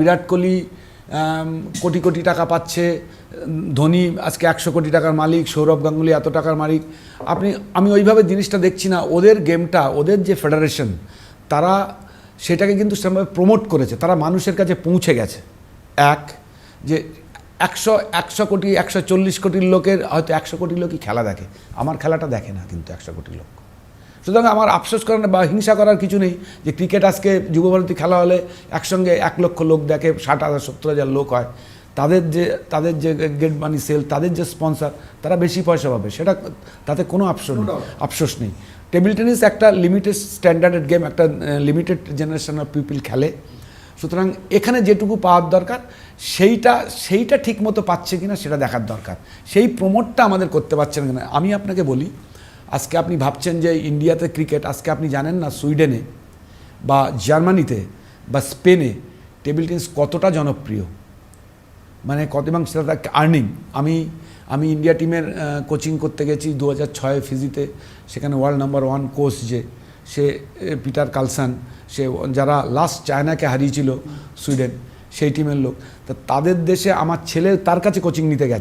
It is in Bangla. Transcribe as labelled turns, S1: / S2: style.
S1: বিরাট কোহলি কোটি কোটি টাকা পাচ্ছে, ধোনি আজকে একশো কোটি টাকার মালিক, সৌরভ গাঙ্গুলি এত টাকার মালিক। আপনি, আমি ওইভাবে জিনিসটা দেখছি না, ওদের গেমটা, ওদের যে ফেডারেশন, তারা সেটাকে কিন্তু সেরকমভাবে প্রমোট করেছে, তারা মানুষের কাছে পৌঁছে গেছে। এক, যে একশো একশো কোটি, একশো চল্লিশ কোটির লোকের হয়তো একশো কোটি লোকই খেলা দেখে, আমার খেলাটা দেখে না কিন্তু একশো কোটি লোক। সুতরাং আমার আফসোস করার না বা হিংসা করার কিছু নেই যে ক্রিকেট আজকে যুবভারতী খেলা হলে একসঙ্গে এক লক্ষ লোক দেখে ষাট হাজার সত্তর হাজার লোক হয়। তাদের যে তাদের যে গেট মানি সেল তাদের যে স্পন্সর তারা বেশি পয়সা পাবে। সেটা তাতে কোনো আফসোস নেই। আফসোস নেই। টেবিল টেনিস একটা লিমিটেড স্ট্যান্ডার্ডেড গেম একটা লিমিটেড জেনারেশন অফ পিপল খেলে। সুতরাং এখানে যেটুকু পাওয়ার দরকার সেইটা সেইটা ঠিক মতো পাচ্ছে কিনা সেটা দেখার দরকার। সেই প্রমোটটা আমাদের করতে পারছেন কিনা আমি আপনাকে বলি আজকে আপনি ভাবছেন যে ইন্ডিয়াতে ক্রিকেট, আজকে আপনি জানেন না সুইডেনে বা জার্মানিতে বা স্পেনে টেবিল টেনিস কতটা জনপ্রিয়? মানে কত এবং সেটা আর্নিং আমি আমি ইন্ডিয়া টিমের কোচিং করতে গেছি দু হাজার ছয় ফিজিতে। সেখানে ওয়ার্ল্ড নাম্বার ওয়ান কোচ যে, সে পিটার কালসান। সে যারা লাস্ট চায়নাকে হারিয়েছিল সুইডেন, সেই টিমের লোক। তা তাদের দেশে আমার ছেলে তার কাছে কোচিং নিতে গেছে।